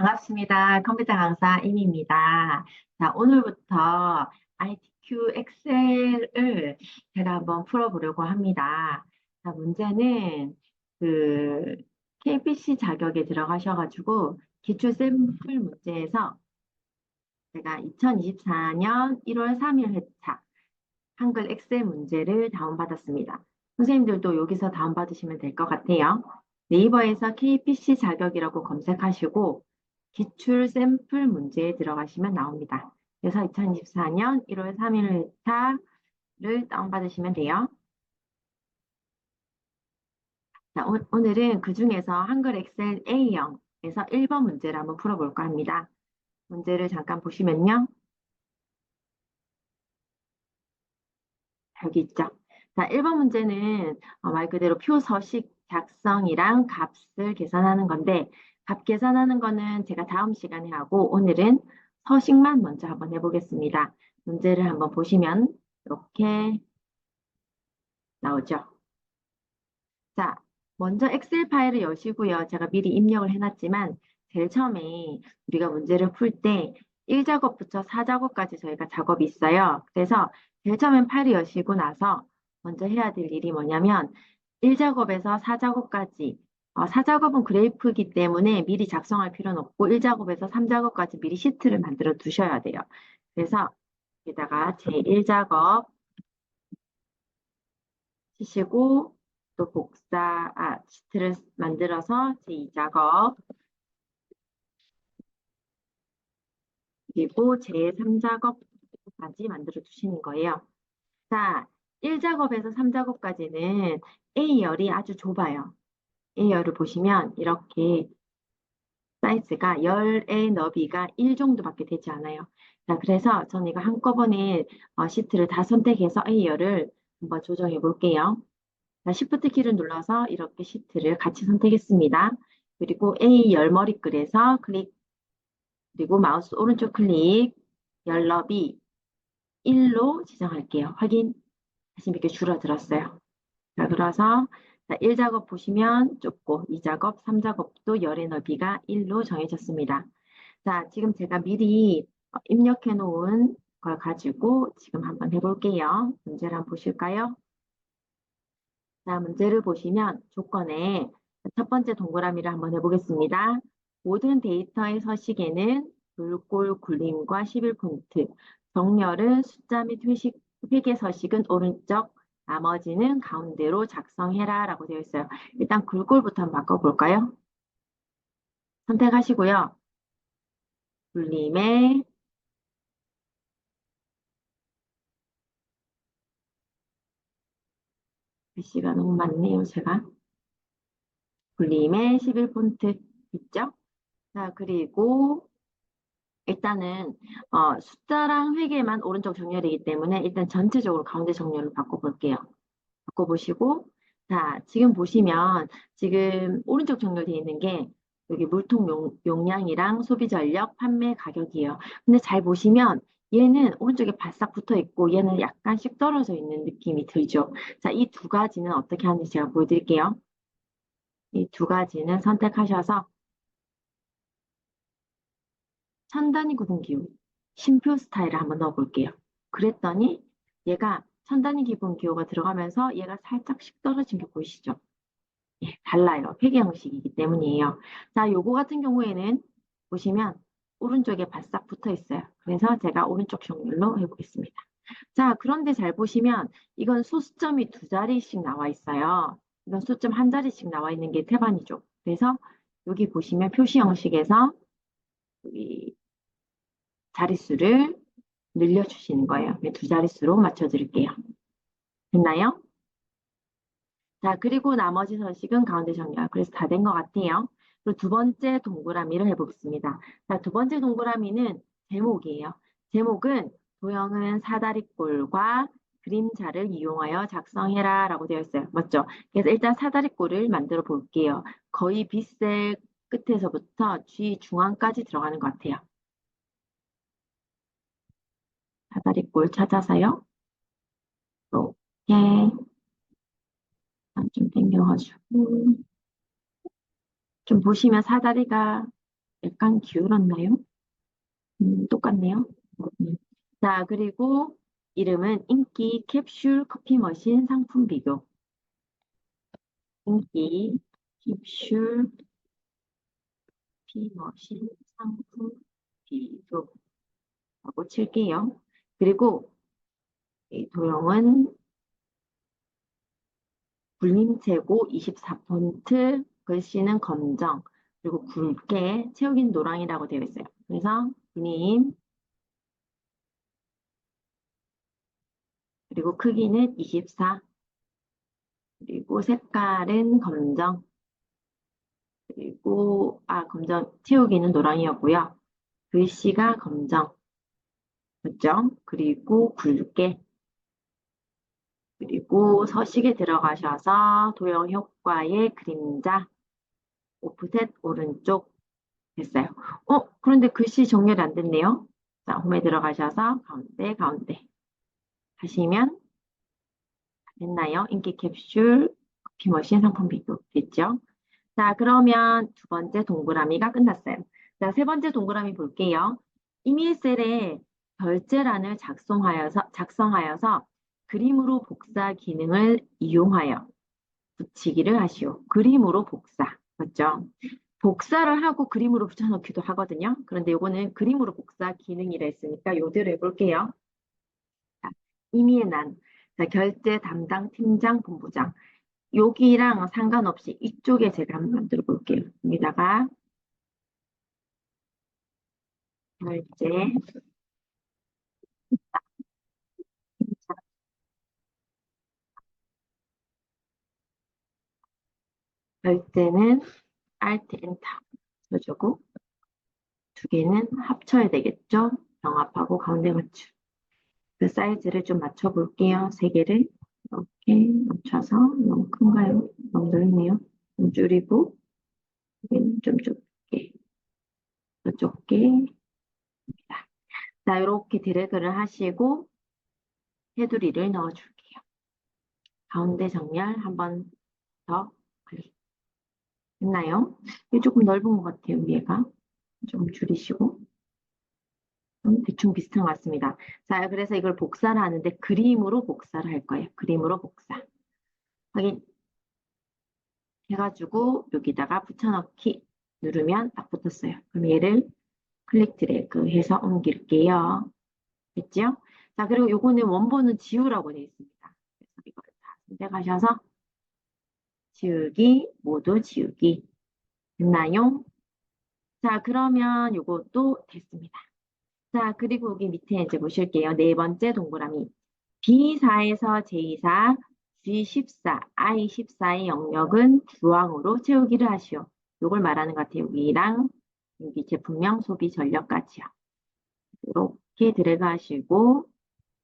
반갑습니다. 컴퓨터 강사 임입니다. 자, 오늘부터 ITQ 엑셀을 제가 한번 풀어보려고 합니다. 자, 문제는 그 KBC 자격에 들어가셔가지고 기출 샘플 문제에서 제가 2024년 1월 3일 회차 한글 엑셀 문제를 다운받았습니다. 선생님들도 여기서 다운받으시면 될 것 같아요. 네이버에서 KBC 자격이라고 검색하시고 기출 샘플 문제에 들어가시면 나옵니다. 그래서 2024년 1월 3일 회차를 다운받으시면 돼요. 자, 오, 오늘은 그 중에서 한글 엑셀 A형에서 1번 문제를 한번 풀어볼까 합니다. 문제를 잠깐 보시면요. 여기 있죠. 자, 1번 문제는 어, 말 그대로 표 서식 작성이랑 값을 계산하는 건데 값 계산하는 거는 제가 다음 시간에 하고 오늘은 서식만 먼저 한번 해보겠습니다. 문제를 한번 보시면 이렇게 나오죠. 자, 먼저 엑셀 파일을 여시고요. 제가 미리 입력을 해놨지만 제일 처음에 우리가 문제를 풀 때 1작업부터 4작업까지 저희가 작업이 있어요. 그래서 제일 처음엔 파일을 여시고 나서 먼저 해야 될 일이 뭐냐면 1작업에서 4작업까지 어, 4작업은 그래프이기 때문에 미리 작성할 필요는 없고 1작업에서 3작업까지 미리 시트를 만들어 두셔야 돼요. 그래서 여기다가 제1작업 치시고 또 복사, 아, 시트를 만들어서 제2작업 그리고 제3작업까지 만들어 두시는 거예요. 자, 1작업에서 3작업까지는 A열이 아주 좁아요. A열을 보시면 이렇게 사이즈가 열의 너비가 1 정도밖에 되지 않아요. 자, 그래서 저는 이거 한꺼번에 어, 시트를 다 선택해서 A열을 한번 조정해 볼게요. 자, Shift 키를 눌러서 이렇게 시트를 같이 선택했습니다. 그리고 A 열 머리글에서 클릭, 그리고 마우스 오른쪽 클릭, 열 너비 1로 지정할게요. 확인. 다시 이렇게 줄어들었어요. 자, 그래서 자, 1작업 보시면 좁고 2작업, 3작업도 열의 너비가 1로 정해졌습니다. 자, 지금 제가 미리 입력해 놓은 걸 가지고 지금 한번 해볼게요. 문제를 한번 보실까요? 자, 문제를 보시면 조건에 첫 번째 동그라미를 한번 해보겠습니다. 모든 데이터의 서식에는 불골 굴림과 11폰트, 정렬은 숫자 및 회식, 회계 서식은 오른쪽, 나머지는 가운데로 작성해라 라고 되어 있어요. 일단 글꼴부터 한번 바꿔볼까요? 선택하시고요. 굴림에 글씨가 너무 많네요, 제가. 굴림에 11폰트 있죠? 자, 그리고 일단은 어, 숫자랑 회계만 오른쪽 정렬이기 때문에 일단 전체적으로 가운데 정렬로 바꿔볼게요. 바꿔보시고 자 지금 보시면 지금 오른쪽 정렬되어 있는 게 여기 물통 용, 용량이랑 소비 전력, 판매 가격이에요. 근데 잘 보시면 얘는 오른쪽에 바싹 붙어 있고 얘는 약간씩 떨어져 있는 느낌이 들죠. 자, 이 두 가지는 어떻게 하는지 제가 보여드릴게요. 이 두 가지는 선택하셔서 천단위 구분 기호, 심표 스타일을 한번 넣어볼게요. 그랬더니 얘가 천단위 기본 기호가 들어가면서 얘가 살짝씩 떨어진 게 보이시죠? 예, 달라요. 회계 형식이기 때문이에요. 자, 요거 같은 경우에는 보시면 오른쪽에 바싹 붙어 있어요. 그래서 제가 오른쪽 정렬로 해보겠습니다. 자, 그런데 잘 보시면 이건 소수점이 두 자리씩 나와 있어요. 이건 수점 한 자리씩 나와 있는 게 태반이죠. 그래서 여기 보시면 표시 형식에서 여기 자릿수를 늘려주시는 거예요. 두 자릿수로 맞춰드릴게요. 됐나요? 자, 그리고 나머지 서식은 가운데 정렬. 그래서 다 된 것 같아요. 그리고 두 번째 동그라미를 해보겠습니다. 자, 두 번째 동그라미는 제목이에요. 제목은 도형은 사다리꼴과 그림자를 이용하여 작성해라 라고 되어 있어요. 맞죠? 그래서 일단 사다리꼴을 만들어 볼게요. 거의 빗셀 끝에서부터 G 중앙까지 들어가는 것 같아요. 사다리꼴 찾아서요. 이렇게 좀 당겨가지고 좀 보시면 사다리가 약간 기울었나요? 음, 똑같네요. 음. 자, 그리고 이름은 인기 캡슐 커피 머신 상품 비교. 인기 캡슐 커피 머신 상품 비교라고 칠게요. 그리고 이 도형은 굴림체고 24폰트, 글씨는 검정, 그리고 굵게 채우긴 노랑이라고 되어 있어요. 그래서 님 그리고 크기는 24 그리고 색깔은 검정 그리고 아 검정 채우기는 노랑이었고요. 글씨가 검정 그죠? 그리고 굵게 그리고 서식에 들어가셔서 도형 효과의 그림자 오프셋 오른쪽 됐어요. 어 그런데 글씨 정렬이 안 됐네요. 자 홈에 들어가셔서 가운데 가운데 하시면 됐나요? 인기 캡슐 커피머신 상품 비교 됐죠? 자 그러면 두 번째 동그라미가 끝났어요. 자 세 번째 동그라미 볼게요. 이메일 셀에 결제란을 작성하여서, 작성하여서 그림으로 복사 기능을 이용하여 붙이기를 하시오. 그림으로 복사. 맞죠? 복사를 하고 그림으로 붙여넣기도 하거든요. 그런데 이거는 그림으로 복사 기능이라 했으니까 요대로 해볼게요. 자, 이미난 자, 결제 담당 팀장 본부장 여기랑 상관없이 이쪽에 제가 한번 만들어 볼게요. 여기다가 결제 결제는 Alt Enter 써주고 두 개는 합쳐야 되겠죠? 병합하고 가운데 맞춤. 그 사이즈를 좀 맞춰 볼게요. 세 개를 이렇게 맞춰서 너무 큰가요? 너무 넓네요. 좀 줄이고 여기는 좀 좁게 더 좁게 자 이렇게 드래그를 하시고 테두리를 넣어줄게요. 가운데 정렬 한번 더 클릭. 됐나요? 이게 조금 넓은 것 같아요, 위에가. 좀 줄이시고. 음, 대충 비슷한 것 같습니다. 자, 그래서 이걸 복사를 하는데 그림으로 복사를 할 거예요. 그림으로 복사. 확인. 해가지고 여기다가 붙여넣기 누르면 딱 붙었어요. 그럼 얘를 클릭 드래그 해서 옮길게요. 됐죠? 자, 그리고 요거는 원본은 지우라고 되어 있습니다. 그래서 이걸 다 선택하셔서 지우기, 모두 지우기. 됐나요? 자, 그러면 요것도 됐습니다. 자, 그리고 여기 밑에 이제 보실게요. 네 번째 동그라미. B4에서 J4, G14, I14의 영역은 주황으로 채우기를 하시오. 요걸 말하는 것 같아요. 여기랑 여기 제품명 소비 전력까지요. 이렇게 드래그 하시고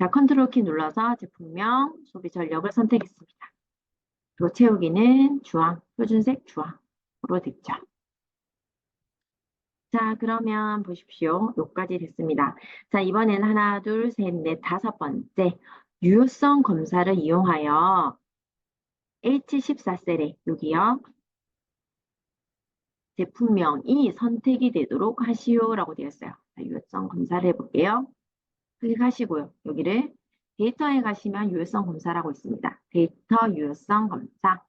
자, 컨트롤 키 눌러서 제품명 소비 전력을 선택했습니다. 그리고 채우기는 주황, 표준색 주황으로 됐죠. 자, 그러면 보십시오. 여기까지 됐습니다. 자, 이번에는 하나, 둘, 셋, 넷, 다섯 번째. 유효성 검사를 이용하여 H14셀에 여기요. 제품명이 선택이 되도록 하시오라고 되었어요. 자, 유효성 검사를 해볼게요. 클릭하시고요. 여기를 데이터에 가시면 유효성 검사라고 있습니다. 데이터 유효성 검사.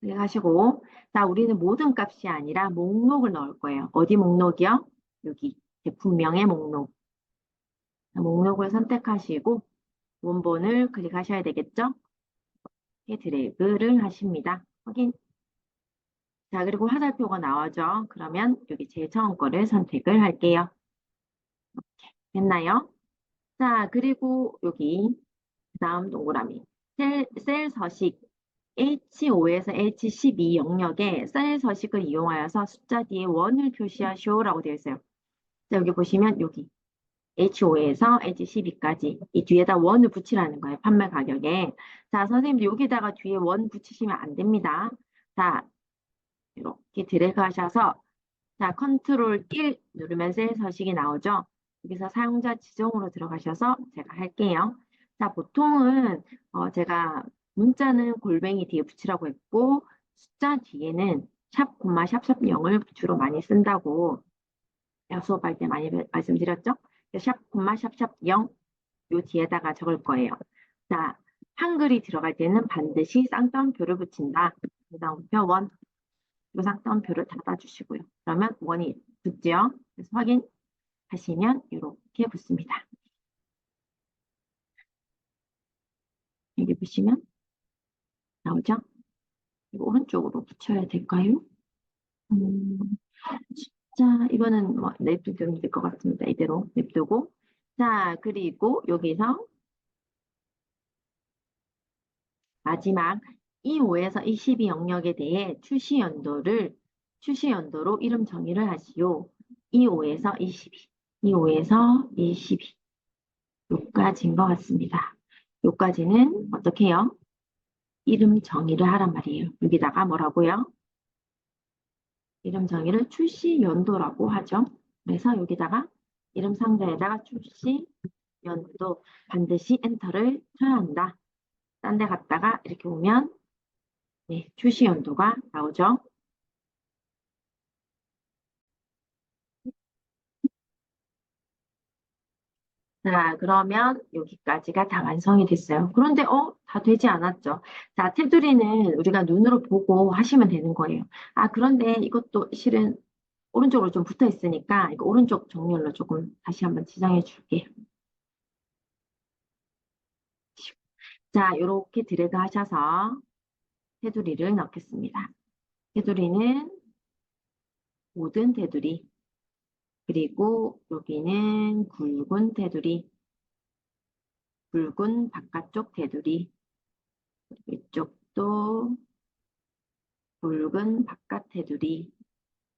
클릭하시고 자 우리는 모든 값이 아니라 목록을 넣을 거예요. 어디 목록이요? 여기 제품명의 목록. 목록을 선택하시고 원본을 클릭하셔야 되겠죠? 드래그를 하십니다. 확인. 자 그리고 화살표가 나와죠. 그러면 여기 제일 처음 거를 선택을 할게요. 됐나요? 자 그리고 여기 다음 동그라미 셀, 셀 서식 H5에서 H12 영역에 셀 서식을 이용하여서 숫자 뒤에 원을 표시하시오라고 되어 있어요. 자, 여기 보시면 여기 H5에서 H12까지 이 뒤에다 원을 붙이라는 거예요. 판매 가격에. 자, 선생님들 여기다가 뒤에 원 붙이시면 안 됩니다. 자, 이렇게 드래그 하셔서 자, 컨트롤 1 누르면 셀 서식이 나오죠. 여기서 사용자 지정으로 들어가셔서 제가 할게요. 자, 보통은 어, 제가 문자는 골뱅이 뒤에 붙이라고 했고 숫자 뒤에는 샵, 콤마, 샵 샵 0을 주로 많이 쓴다고 수업할 때 많이 말- 말씀드렸죠? 샵, 콤마, 샵 샵 0, 요 뒤에다가 적을 거예요. 자, 한글이 들어갈 때는 반드시 쌍따옴표를 붙인다. 쌍따옴표 원, 그리고 쌍따옴표를 닫아주시고요. 그러면 원이 붙죠? 그래서 확인 하시면 이렇게 붙습니다. 여기 보시면 나오죠? 이거 오른쪽으로 붙여야 될까요? 음, 자, 이거는 뭐 냅두면 될 것 같습니다. 이대로 냅두고. 자, 그리고 여기서 마지막 이 5에서 22 영역에 대해 출시 연도를 출시 연도로 이름 정의를 하시오. 이 5에서 22, 이 5에서 22. 요까지인 것 같습니다. 요까지는 어떻게 해요? 이름 정의를 하란 말이에요. 여기다가 뭐라고요? 이름 정의를 출시 연도라고 하죠. 그래서 여기다가 이름 상자에다가 출시 연도 반드시 엔터를 쳐야 한다. 딴 데 갔다가 이렇게 오면 네, 출시 연도가 나오죠. 자, 그러면 여기까지가 다 완성이 됐어요. 그런데 어, 다 되지 않았죠. 자, 테두리는 우리가 눈으로 보고 하시면 되는 거예요. 아, 그런데 이것도 실은 오른쪽으로 좀 붙어 있으니까 이거 오른쪽 정렬로 조금 다시 한번 지정해 줄게요. 자, 이렇게 드래그 하셔서 테두리를 넣겠습니다. 테두리는 모든 테두리 그리고 여기는 굵은 테두리 굵은 바깥쪽 테두리 이쪽도 굵은 바깥 테두리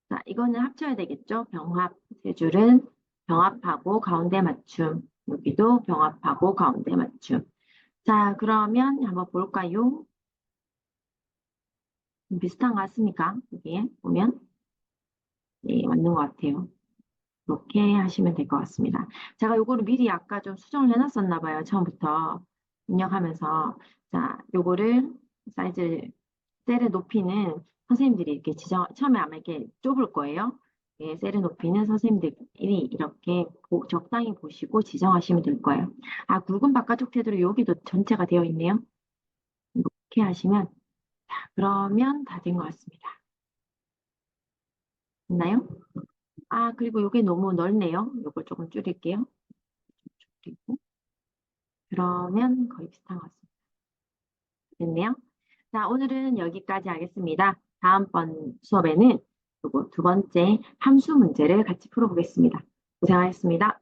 자, 이거는 합쳐야 되겠죠? 병합 세 줄은 병합하고 가운데 맞춤 여기도 병합하고 가운데 맞춤 자, 그러면 한번 볼까요? 좀 비슷한 것 같습니까? 여기에 보면 네, 맞는 것 같아요. 이렇게 하시면 될 것 같습니다. 제가 요거를 미리 아까 좀 수정을 해놨었나 봐요. 처음부터 입력하면서 자, 요거를 사이즈 셀의 높이는 선생님들이 이렇게 지정 처음에 아마 이렇게 좁을 거예요. 예, 셀의 높이는 선생님들이 이렇게 보- 적당히 보시고 지정하시면 될 거예요. 아, 굵은 바깥쪽 테두리 여기도 전체가 되어 있네요. 이렇게 하시면 자, 그러면 다 된 것 같습니다. 됐나요? 아, 그리고 이게 너무 넓네요. 이걸 조금 줄일게요. 좀 줄이고. 그러면 거의 비슷한 것 같습니다. 됐네요. 자, 오늘은 여기까지 하겠습니다. 다음번 수업에는 두 번째 함수 문제를 같이 풀어보겠습니다. 고생하셨습니다.